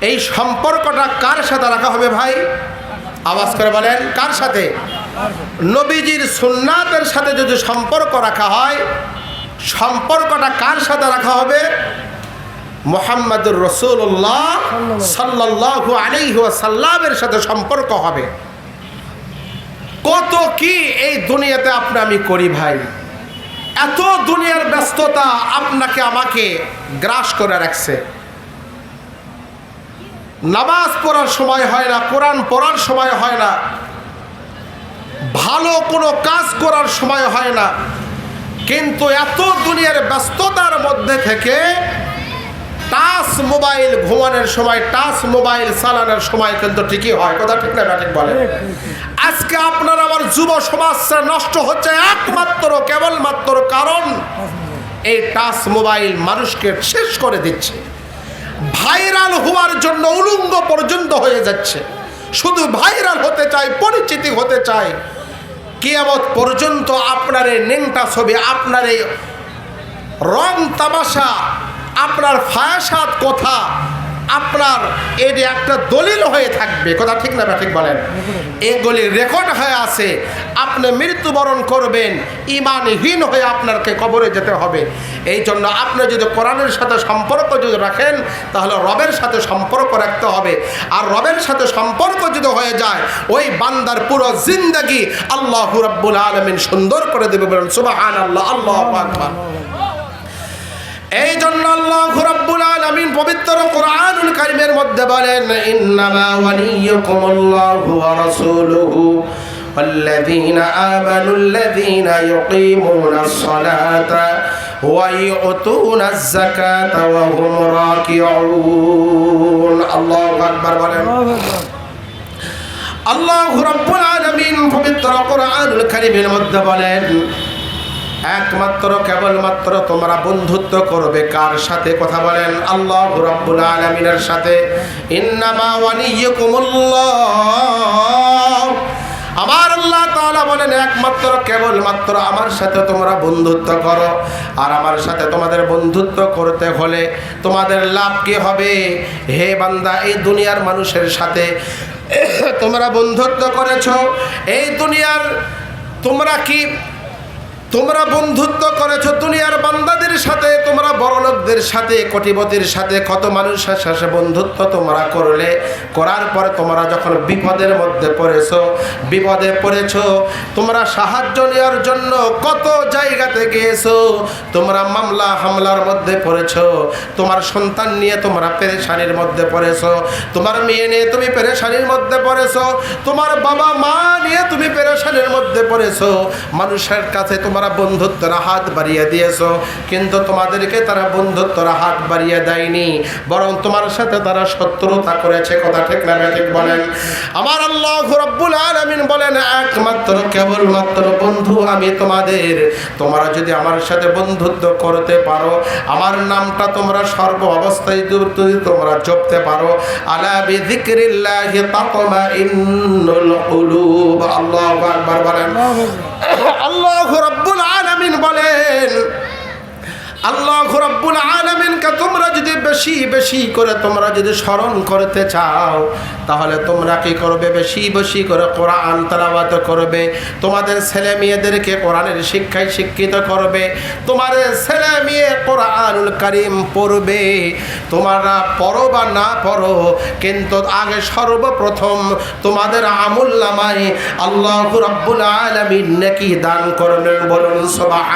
এই সম্পর্কটা কার সাথে রাখা হবে ভাই? আওয়াজ করে বলেন, কার সাথে? নবীজির সুন্নাতের সাথে যদি সম্পর্ক রাখা হয়, সম্পর্কটা কার সাথে রাখা হবে? মোহাম্মদুর রসুল্লাহ সাল্লাহু আলাইহি সাল্লামের সাথে সম্পর্ক হবে। কত কি এই দুনিয়াতে আপনি আমি করি ভাই? এত দুনিয়ার ব্যস্ততা আপনাকে আমাকে গ্রাস করে রাখছে। নামাজ পড়ার সময় হয় না, কোরআন পড়ার সময় হয় না, ভালো কোনো কাজ করার সময় হয় না। কিন্তু এত দুনিয়ার ব্যস্ততার মধ্যে থেকে টাচ মোবাইল ঘুমানোর সময়, টাচ মোবাইল চালানোর সময় কিন্তু ঠিকই হয়। কথা ঠিক না ঠিক বলে? আজকে আপনার আমার যুব সমাজটা নষ্ট হচ্ছে একমাত্র, কেবলমাত্র কারণ এই টাচ মোবাইল মানুষকে শেষ করে দিচ্ছে। ভাইরাল হওয়ার জন্য উলঙ্গ পর্যন্ত হয়ে যাচ্ছে। শুধু ভাইরাল হতে চায় পরিচিতি হতে চায় কেয়ামত পর্যন্ত আপনার এই নেংটা ছবি, আপনার এই রং তামাশা, আপনার ফায়াসাত কথা আপনার এর একটা দলিল হয়ে থাকবে। কথা ঠিক না ঠিক বলেন? এগুলি রেকর্ড হয়ে আছে। আপনি মৃত্যুবরণ করবেন। ইমানহীন হয়ে আপনাকে কবরে যেতে হবে। এই জন্য আপনি যদি কোরআনের সাথে সম্পর্ক যদি রাখেন, তাহলে রবের সাথে সম্পর্ক রাখতে হবে। আর রবের সাথে সম্পর্ক যদি হয়ে যায়, ওই বান্দার পুরো জিন্দগি আল্লাহ রাব্বুল আলমিন সুন্দর করে দেবে বলেন সুবাহান আল্লাহ আল্লাহ এই জন্য আল্লাহ রাব্বুল আলামিন পবিত্র কোরআনুল কারীমের মধ্যে বলেন ইন্নামা ওয়ালিয়ুকুমুল্লাহু ওয়া রাসূলুহু والذين آمنوا الذين يقيمون الصلاة ويؤتون الزكاة وهم راكعون الله أكبر বলেন আল্লাহ রাব্বুল আলামিন পবিত্র কোরআনুল কারীমের মধ্যে বলেন একমাত্র, কেবলমাত্র তোমরা বন্ধুত্ব করবে। কার সাথে কথা বলেন? আল্লাহ রাব্বুল আলামিনের সাথে। ইন্নামা আমার আল্লাহ তাআলা বলেন, একমাত্র, কেবলমাত্র আমার সাথে তোমরা বন্ধুত্ব করো। আর আমার সাথে তোমাদের বন্ধুত্ব করতে হলে তোমাদের লাভ কি হবে? হে বান্দা, এই দুনিয়ার মানুষের সাথে তোমরা বন্ধুত্ব করেছ। এই দুনিয়ার তোমরা কি তোমরা বন্ধুত্ব করেছ দুনিয়ার বান্দাদের সাথে, তোমরা বড়লোকদের সাথে, কোটিপতির সাথে, কত মানুষের সাথে বন্ধুত্ব তোমরা করলে, করার পরে তোমরা যখন বিপদের মধ্যে পড়েছো, বিপদে পড়েছো, তোমরা সাহায্য নেওয়ার জন্য কত জায়গাতে গিয়েছো, তোমরা মামলা হামলার মধ্যে পড়েছো, তোমার সন্তান নিয়ে তোমরা পেরেশানির মধ্যে পড়েছো, তোমার মেয়ে নিয়ে তুমি পেরেশানির মধ্যে পড়েছো, তোমার বাবা মা নিয়ে তুমি পেরেশানির মধ্যে পড়েছো, মানুষের কাছে তোমরা বন্ধুত্বর হাত বাড়িয়ে দিয়েছ, কিন্তু তোমাদেরকে তারা বন্ধুত্বর হাত বাড়িয়ে দেয়নি, বরং তোমার সাথে তারা শত্রুতা করেছে। কথা ঠিক না ঠিক বলেন। আমার আল্লাহ রব্বুল আলামিন বলেন, একমাত্র, কেবলমাত্র বন্ধু আমি তোমাদের। তোমরা যদি আমার সাথে বন্ধুত্ব করতে পারো, আমার নামটা তোমরা সর্ব অবস্থায় যদি তোমরা জপতে পারো, আলা বিযিকরিল্লাহি তাতমাইন্নুল কুলুব। আল্লাহু আকবার বলেন। আল্লাহ রব্বুল আলামিন বলেন আল্লাহ রব্বুল আলমিনকে তোমরা যদি বেশি বেশি করে তোমরা যদি স্মরণ করতে চাও, তাহলে তোমরা কি করবে? বেশি বেশি করে কোরআন তালাবাত করবে। তোমাদের ছেলে মেয়েদেরকে কোরআনের শিক্ষায় শিক্ষিত করবে। তোমাদের ছেলে মেয়ে কোরআনুল করিম পড়বে। তোমরা পড়ো বা না পড়ো, কিন্তু আগে সর্বপ্রথম তোমাদের আমুল আমুল্লামাই আল্লাহ রব্বুল আলমিন নাকি দান করবেন বলুন সবাহ